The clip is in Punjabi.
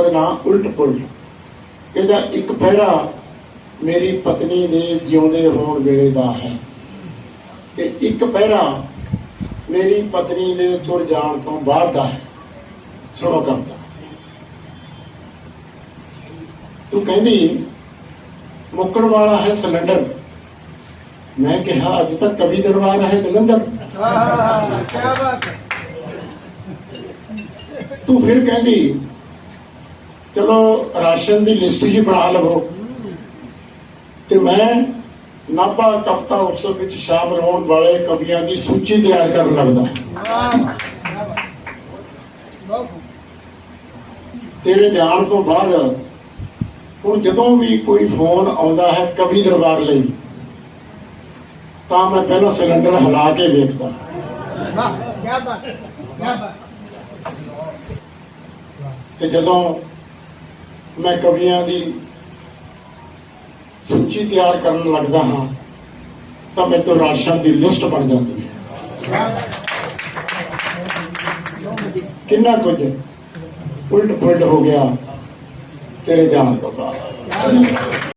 ਕਵਿਤਾ ਦਾ ਉਲਟ ਪੁਲਟ ਇਹਦਾ ਇੱਕ ਪਹਿਰਾ ਮੇਰੀ ਪਤਨੀ ਦੇ ਜਿਉਂਦੇ ਹੋਣ ਵੇਲੇ ਦਾ ਹੈ। ਤੇ ਇੱਕ ਪਹਿਰਾ ਮੇਰੀ ਪਤਨੀ ਦੇ ਤੁਰ ਜਾਣ ਤੋਂ ਬਾਅਦ ਦਾ ਹੈ। ਸੁਣੋ ਕਵਿਤਾ ਤੂੰ ਕਹਿੰਦੀ ਮੁੱਕਣ ਵਾਲਾ ਹੈ ਸਿਲੰਡਰ। ਮੈਂ ਕਿਹਾ ਅੱਜ ਤੱਕ ਕਵੀ ਦਰਬਾਰ ਹੈ ਜਲੰਧਰ। ਕੀ ਬਾਤ ਹੈ। ਤੂੰ ਫਿਰ ਕਹਿੰਦੀ ਚਲੋ ਰਾਸ਼ਨ ਦੀ ਲਿਸਟ ਹੀ ਬਣਾ ਲਵੋ। ਤੇ ਮੈਂ ਨਾਭਾ ਕਵਿਤਾ ਉਤਸਵ ਵਿੱਚ ਸ਼ਾਮਲ ਹੋਣ ਵਾਲੇ ਕਵੀਆਂ ਦੀ ਸੂਚੀ ਤਿਆਰ ਕਰਨ ਲੱਗਦਾ ਤੇਰੇ ਜਾਣ ਤੋਂ ਬਾਅਦ ਹੁਣ ਜਦੋਂ ਵੀ ਕੋਈ ਫੋਨ ਆਉਂਦਾ ਹੈ ਕਵੀ ਦਰਬਾਰ ਲਈ ਤਾਂ ਮੈਂ ਪਹਿਲਾਂ ਸਿਲੰਡਰ ਹਿਲਾ ਕੇ ਵੇਖਦਾ ਵਾਹ ਕੀ ਬਾਤ ਕੀ ਬਾਤ। ਤੇ ਜਦੋਂ ਮੈਂ ਕਵੀਆਂ ਦੀ ਸੂਚੀ ਤਿਆਰ ਕਰਨ ਲੱਗਦਾ ਹਾਂ, ਤਾਂ ਮੇਰੇ ਤੋਂ ਰਾਸ਼ਨ ਦੀ ਲਿਸਟ ਬਣ ਜਾਂਦੀ ਹੈ। ਕਿੰਨਾ ਕੁਝ ਉਲਟ ਪੁਲਟ ਹੋ ਗਿਆ, ਤੇਰੇ ਜਾਣ ਤੋਂ ਬਾਅਦ।